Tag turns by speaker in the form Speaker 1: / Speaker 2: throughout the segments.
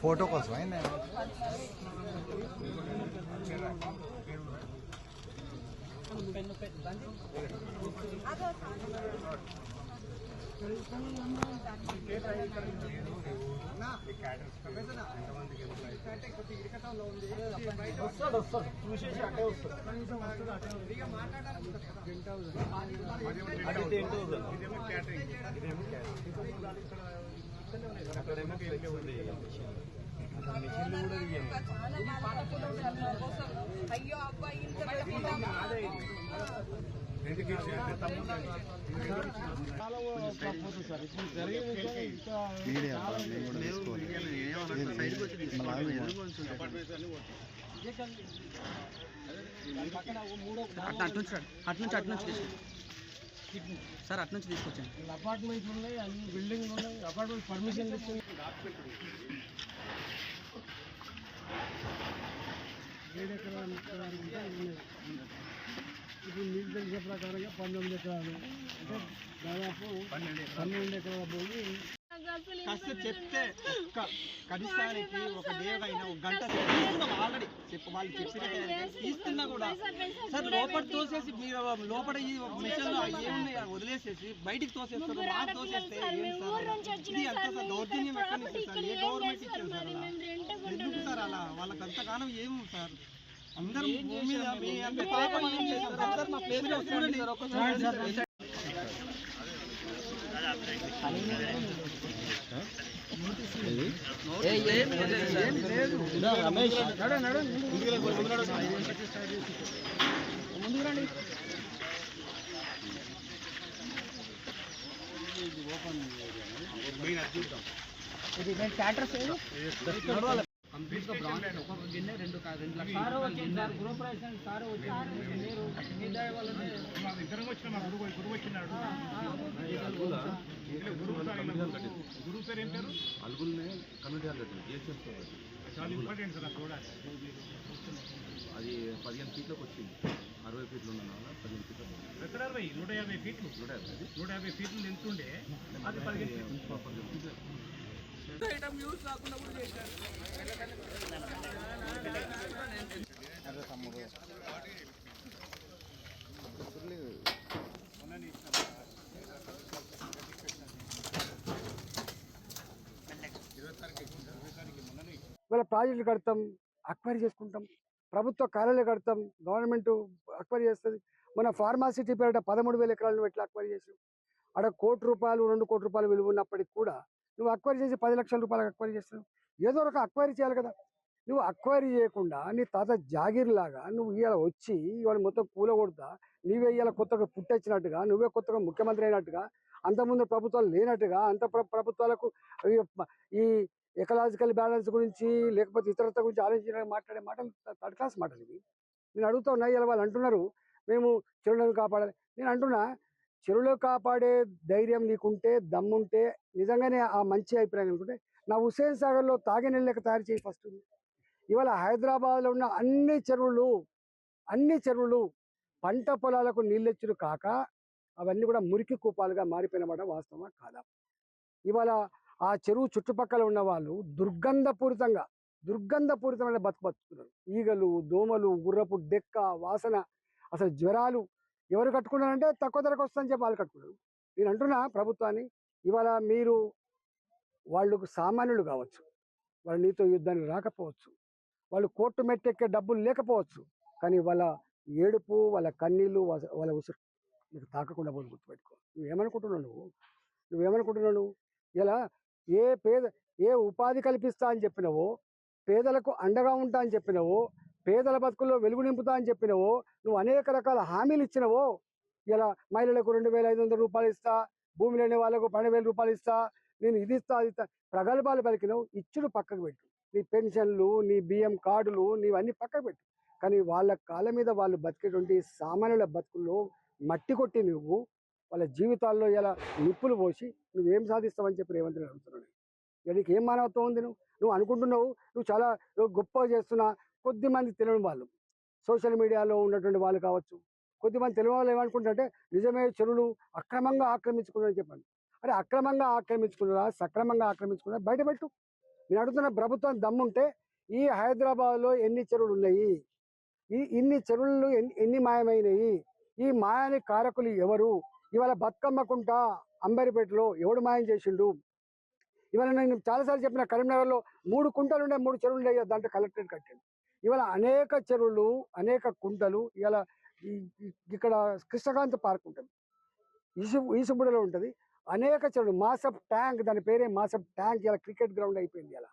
Speaker 1: Photo కోసం అయిందా
Speaker 2: అయ్యో అబ్బాయి
Speaker 1: మీడియా నేను కూడా తీసుకోవాలి
Speaker 3: అట్లా అటు నుంచి అటు నుంచి అటు నుంచి తీసుకో సార్ అటు నుంచి తీసుకొచ్చాను
Speaker 4: అపార్ట్మెంట్లు ఉన్నాయి అన్ని బిల్డింగ్లు ఉన్నాయి అపార్ట్మెంట్ పర్మిషన్ ఇస్తుంది ఏడు ఎకరాలు ఎకరాలు ఉంటే ఉన్నాయి ఇప్పుడు మీకు తెలిసే ప్రకారంగా పంతొమ్మిది ఎకరాలు. అంటే దాదాపు పన్నెండు ఎకరాల. భూమి
Speaker 3: కాస్త చెప్తే ఒక్క కనీసానికి ఒక డే అయినా ఒక గంట ఆల్రెడీ చెప్పు వాళ్ళు చెప్పిన తీసుకున్నా కూడా. సార్ లోపల తోసేసి మీరు లోపల ఈ మిషన్ ఏమున్నాయి అవి వదిలేసేసి బయటికి తోసేస్తారు మాకు తోసేస్తే ఏం సార్? ఇది అంత సార్ దౌర్జన్యం ఎక్కడి సార్ ఏ గవర్నమెంట్ ఇచ్చారు సార్? అలా? ఎందుకు సార్ అలా? వాళ్ళకి అంతగానం ఏం సార్? అందరం భూమి మీద మీ అంత పాపం ఏం చేశాం సార్? సార్ మా ప్లేస్లో చూడండి సార్. ఒక్కసారి
Speaker 5: అలుగుల్నే కమ్యూనిటీ హాల్ కట్టింది? జిహెచ్ఎస్ చాలా ఇంపార్టెంట్ సార్ చూడాలి. అది పదిహేను ఫీట్లకు వచ్చింది. అరవై ఫీట్లు ఉన్న పదిహేను ఫీట్లు
Speaker 4: ఎక్కడ అరవై? నూట యాభై ఫీట్లు.
Speaker 5: నూట యాభై. అది
Speaker 4: నూట యాభై ఫీట్లు ఎంతుండే అది పదిహేను
Speaker 5: పదిహేను
Speaker 6: ఇవాళ ప్రాజెక్టులు కడతాం అక్వైరీ చేసుకుంటాం ప్రభుత్వ కార్యాలయాలు కడతాం గవర్నమెంట్ అక్వైరీ చేస్తుంది. మన ఫార్మాసిటీ పేరిట పదమూడు వేల ఎకరాలను ఎట్లా అక్వైరీ చేసాం అక్కడ కోటి రూపాయలు రెండు కోటి రూపాయలు విలువ ఉన్నప్పటికీ కూడా నువ్వు అక్వైరీ చేసి పది లక్షల రూపాయలకు అక్వైరీ చేస్తున్నావు. ఏదో ఒక అక్వైరీ చేయాలి కదా. నువ్వు అక్వైరీ చేయకుండా నీ తాత జాగీర్లాగా నువ్వు ఇవాళ వచ్చి ఇవాళ మొత్తం కూలగొడతా నీవే ఇవాళ కొత్తగా పుట్టొచ్చినట్టుగా నువ్వే కొత్తగా ముఖ్యమంత్రి అయినట్టుగా అంతకుముందు ప్రభుత్వాలు లేనట్టుగా అంత ప్రభుత్వాలకు ఈ- ఎకలాజికల్ బ్యాలెన్స్ గురించి లేకపోతే ఇతరత గురించి ఆలోచించిన మాట్లాడే మాటలు థర్డ్ క్లాస్ మాటలు ఇవి. నేను అడుగుతా ఉన్నా ఇలా వాళ్ళు అంటున్నారు మేము చెరువులను కాపాడాలి. నేను అంటున్నా చెరువులో కాపాడే ధైర్యం నీకుంటే దమ్ముంటే నిజంగానే ఆ మంచి అభిప్రాయం అనుకుంటే నా హుసేన్ సాగర్లో తాగే నీళ్ళు తయారు చేయి ఫస్ట్. ఇవాళ హైదరాబాద్లో ఉన్న అన్ని చెరువులు అన్ని చెరువులు పంట పొలాలకు నీళ్ళెచ్చులు కాక అవన్నీ కూడా మురికి కూపాలుగా మారిపోయినమాట వాస్తవమా? కాదా? ఇవాళ ఆ చెరువు చుట్టుపక్కల ఉన్న వాళ్ళు దుర్గంధపూరితంగా దుర్గంధపూరితమైన బతుకు బతుకుతున్నారు. ఈగలు దోమలు గుర్రపు డెక్క వాసన అసలు జ్వరాలు ఎవరు కట్టుకున్నారంటే తక్కువ ధరకు వస్తుందని చెప్పి వాళ్ళు కట్టుకున్నారు. నేను అంటున్నా ప్రభుత్వాన్ని ఇవాళ మీరు వాళ్ళకు సామాన్యులు కావచ్చు వాళ్ళు నీతో యుద్ధానికి రాకపోవచ్చు వాళ్ళు కోర్టు మెట్టెక్కే డబ్బులు లేకపోవచ్చు కానీ వాళ్ళ ఏడుపు వాళ్ళ కన్నీళ్ళు వాళ్ళ- వాళ్ళ ఉసురు నీకు తాకకుండా పోదు గుర్తుపెట్టుకో. నువ్వేమనుకుంటున్నావు నువ్వు? నువ్వేమనుకుంటున్నావు నువ్వు? ఇలా ఏ పేద ఏ ఉపాధి కల్పిస్తా అని చెప్పినవో పేదలకు అండగా ఉంటా అని చెప్పినవో పేదల బతుకుల్లో వెలుగు నింపుతా అని చెప్పినవో నువ్వు అనేక రకాల హామీలు ఇచ్చినవో ఇలా మహిళలకు రెండు వేల ఐదు వందల రూపాయలు ఇస్తా భూమి లేని వాళ్ళకు పన్నెండు వేల రూపాయలు ఇస్తా నేను ఇది ఇస్తా అది ఇస్తా ప్రగల్భాలు పలికినవు ఇచ్చుడు పక్కకు పెట్టు. నీ పెన్షన్లు నీ బియ్యం కార్డులు నీవన్నీ పక్కకు పెట్టు. కానీ వాళ్ళ కాళ్ళ మీద వాళ్ళు బతికేటువంటి సామాన్యుల బతుకుల్లో మట్టి కొట్టి నువ్వు వాళ్ళ జీవితాల్లో ఇలా నిప్పులు పోసి నువ్వేం సాధిస్తావని చెప్పి రేవంత్ రెడ్డి అడుగుతున్నాను ఇక నీకు ఏం మానవత్వం ఉంది నువ్వు? నువ్వు అనుకుంటున్నావు నువ్వు చాలా గొప్పగా చేస్తున్నా కొద్దిమంది తెలియని వాళ్ళు. సోషల్ మీడియాలో ఉన్నటువంటి వాళ్ళు కావచ్చు. కొద్దిమంది తెలియని వాళ్ళు ఏమనుకుంటారంటే నిజమే చెరువులు అక్రమంగా ఆక్రమించుకున్నారని చెప్పండి. అరే అక్రమంగా ఆక్రమించుకున్నారా? సక్రమంగా ఆక్రమించుకున్నారా? బయటపెట్టు నేను అడుగుతున్న ప్రభుత్వం దమ్ముంటే ఈ హైదరాబాద్లో ఎన్ని చెరువులు ఉన్నాయి ఈ ఇన్ని చెరువులు ఎన్ని మాయమైనవి ఈ మాయాని కారకులు ఎవరు? ఇవాళ బతుకమ్మకుంట అంబరిపేటలో ఎవడు మాయం చేసిండు? ఇవాళ నేను చాలాసార్లు చెప్పిన కరీంనగర్లో మూడు కుంటలు ఉండే మూడు చెరువులు ఉండే దాంట్లో కలెక్టరేట్ కట్టాను ఇవాళ అనేక చెరువులు అనేక కుంటలు ఇవాళ ఇక్కడ కృష్ణకాంత్ పార్క్ ఉంటుంది. ఈసు ఈసుబుడలో ఉంటుంది. అనేక చెరువులు మాసప్ ట్యాంక్ దాని పేరే మాసప్ ట్యాంక్ ఇలా క్రికెట్ గ్రౌండ్ అయిపోయింది ఇలా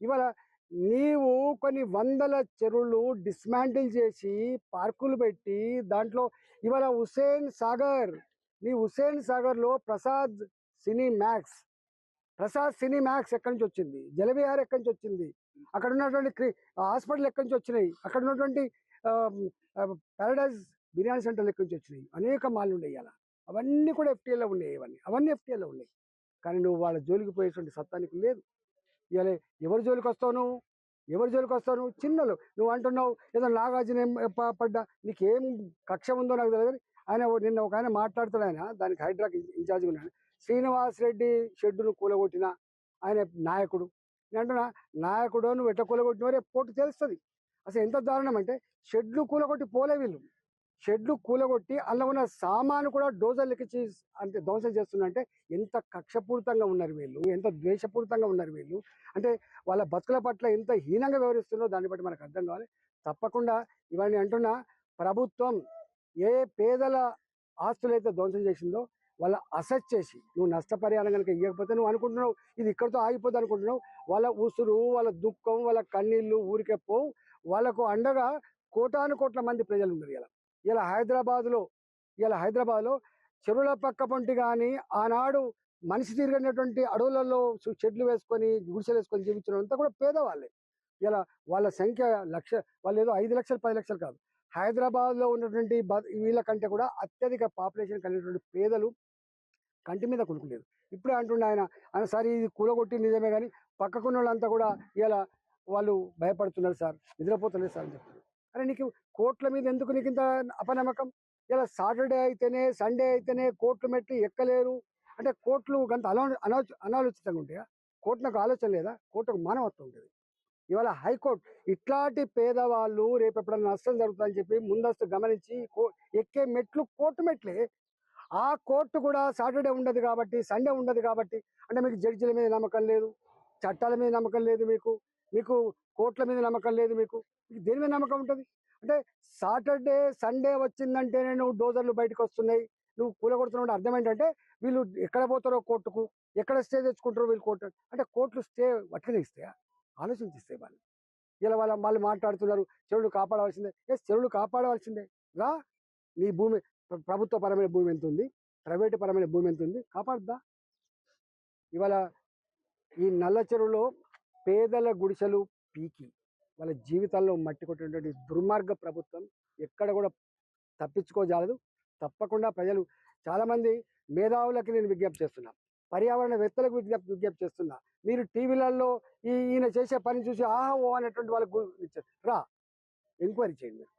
Speaker 6: ఇవాళ నీవు కొన్ని వందల చెరువులు డిస్మాంటిల్ చేసి పార్కులు పెట్టి దాంట్లో ఇవాళ హుసేన్ సాగర్ నీ హుసేన్ సాగర్లో Prasad Cinemax Prasad Cinemax ఎక్కడి నుంచి వచ్చింది? జలవిహార్ ఎక్కడి నుంచి వచ్చింది? అక్కడ ఉన్నటువంటి క్రి- హాస్పిటల్ ఎక్కడి నుంచి వచ్చినాయి? అక్కడ ఉన్నటువంటి పారడైజ్ బిర్యానీ సెంటర్లు ఎక్కడి నుంచి వచ్చినాయి? అనేక మాలు ఉన్నాయి అలా. అవన్నీ కూడా ఎఫ్టీఏలో ఉన్నాయి ఇవన్నీ. అవన్నీ ఎఫ్టీఏలో ఉన్నాయి. కానీ నువ్వు వాళ్ళ జోలికి పోయేటువంటి సత్తానికి లేదు. ఇవాళ ఎవరి జోలికి వస్తావు నువ్వు? ఎవరి జోలికి వస్తావు నువ్వు? చిన్నలు. నువ్వు అంటున్నావు ఏదో నాగార్జున ఏం ప- పడ్డా? నీకేం కక్ష ఉందో నాకు తెలియదు. ఆయన నిన్న ఒక ఆయన మాట్లాడుతాడు ఆయన దానికి హైడ్రాక్ ఇన్ఛార్జ్ ఉన్నాడు. శ్రీనివాస్ రెడ్డి షెడ్డును కూలగొట్టిన ఆయన నాయకుడు. అంటున్నా నాయకుడు నువ్వు ఎట్ట కూలగొట్టిన వారే పోటు తెలుస్తుంది. అసలు ఎంత దారుణం అంటే షెడ్లు కూలగొట్టి పోలే వీళ్ళు. షెడ్లు కూలగొట్టి అందులో ఉన్న సామాను కూడా డోజర్ అంటే ధ్వంసం చేస్తున్నారంటే ఎంత కక్షపూరితంగా ఉన్నారు వీళ్ళు ఎంత ద్వేషపూరితంగా ఉన్నారు వీళ్ళు. అంటే వాళ్ళ బతుకుల పట్ల ఎంత హీనంగా వివరిస్తున్నారో దాన్ని బట్టి మనకు అర్థం కావాలి. తప్పకుండా ఇవన్నీ అంటున్నా ప్రభుత్వం ఏ పేదల ఆస్తులైతే ధ్వంసం చేసిందో వాళ్ళ అసెట్ చేసి నువ్వు నష్టపరిహారం కనుక ఇవ్వకపోతే నువ్వు అనుకుంటున్నావు ఇది ఇక్కడితో ఆగిపోద్ది అనుకుంటున్నావు వాళ్ళ ఉసురు వాళ్ళ దుఃఖం వాళ్ళ కన్నీళ్ళు ఊరికే పోవు. వాళ్ళకు అండగా కోటాను కోట్ల మంది ప్రజలు ఉన్నారు ఇలా. ఇలా హైదరాబాద్లో ఇలా హైదరాబాద్లో చెరువుల పక్క పొంటి కానీ ఆనాడు మనిషి తిరిగినటువంటి అడవులలో చెట్లు వేసుకొని గుడిసెలు వేసుకొని జీవించడం అంతా కూడా పేదవాళ్ళే. ఇలా వాళ్ళ సంఖ్య లక్ష వాళ్ళు ఏదో ఐదు లక్షలు పది లక్షలు కాదు. హైదరాబాద్లో ఉన్నటువంటి బ- వీళ్ళ కంటే కూడా అత్యధిక పాపులేషన్ కలిగినటువంటి పేదలు కంటి మీద కొనుక్కులేదు ఇప్పుడే అంటుండే ఆయన ఆయన సార్ ఇది కూలగొట్టి నిజమే కానీ పక్కకున్న వాళ్ళంతా కూడా ఇలా వాళ్ళు భయపడుతున్నారు సార్ నిద్రపోతలేదు సార్ అని చెప్తున్నారు అరే నీకు కోట్ల మీద ఎందుకు నీకు ఇంత అపనమ్మకం? ఇలా సాటర్డే అయితేనే సండే అయితేనే కోట్లు మెట్లు ఎక్కలేరు. అంటే కోట్లు గంత అలా అనా అనాలోచితంగా ఉంటాయా? కోర్టులకు ఆలోచన లేదా? కోర్టుకు మానవత్వం ఉంటుంది. ఇవాళ హైకోర్టు ఇట్లాంటి పేదవాళ్ళు రేపు ఎప్పుడన్నా నష్టం జరుగుతుందని చెప్పి ముందస్తు గమనించి ఎక్కే మెట్లు కోర్టు మెట్లే. ఆ కోర్టు కూడా సాటర్డే ఉండదు కాబట్టి సండే ఉండదు కాబట్టి అంటే మీకు జడ్జిల మీద నమ్మకం లేదు చట్టాల మీద నమ్మకం లేదు మీకు మీకు కోర్టుల మీద నమ్మకం లేదు మీకు మీకు దేని మీద నమ్మకం ఉంటుంది? అంటే సాటర్డే సండే వచ్చిందంటే నువ్వు డోజర్లు బయటకు వస్తున్నాయి నువ్వు కూలగొడుతున్నావు అర్థం ఏంటంటే వీళ్ళు ఎక్కడ పోతారో కోర్టుకు ఎక్కడ స్టే తెచ్చుకుంటారో వీళ్ళు కోర్టు. అంటే కోర్టులు స్టే వట్టిగా ఇస్తాయా? ఆలోచించిస్తాయి వాళ్ళు. ఇలా వాళ్ళ వాళ్ళు మాట్లాడుతున్నారు చెరువులు కాపాడవలసిందే. ఏ చెరువులు కాపాడవలసిందే? రా నీ భూమి ప్రభుత్వ పరమైన భూమి ఎంత ఉంది ప్రైవేటు పరమైన భూమి ఎంత ఉంది కాపాడుద్దా? ఇవాళ ఈ నల్ల చెరువులో పేదల గుడిసెలు పీకి. వాళ్ళ జీవితాల్లో మట్టి కొట్టినటువంటి దుర్మార్గ ప్రభుత్వం ఎక్కడ కూడా తప్పించుకోజాలదు. తప్పకుండా ప్రజలు చాలామంది మేధావులకి నేను విజ్ఞప్తి చేస్తున్నా. పర్యావరణవేత్తలకు విజ్ఞప్తి విజ్ఞప్తి చేస్తున్నా. మీరు టీవీలలో ఈయన చేసే పని చూసి ఆహా ఓ అనేటువంటి వాళ్ళకు రా. ఎంక్వైరీ చేయండి మీరు.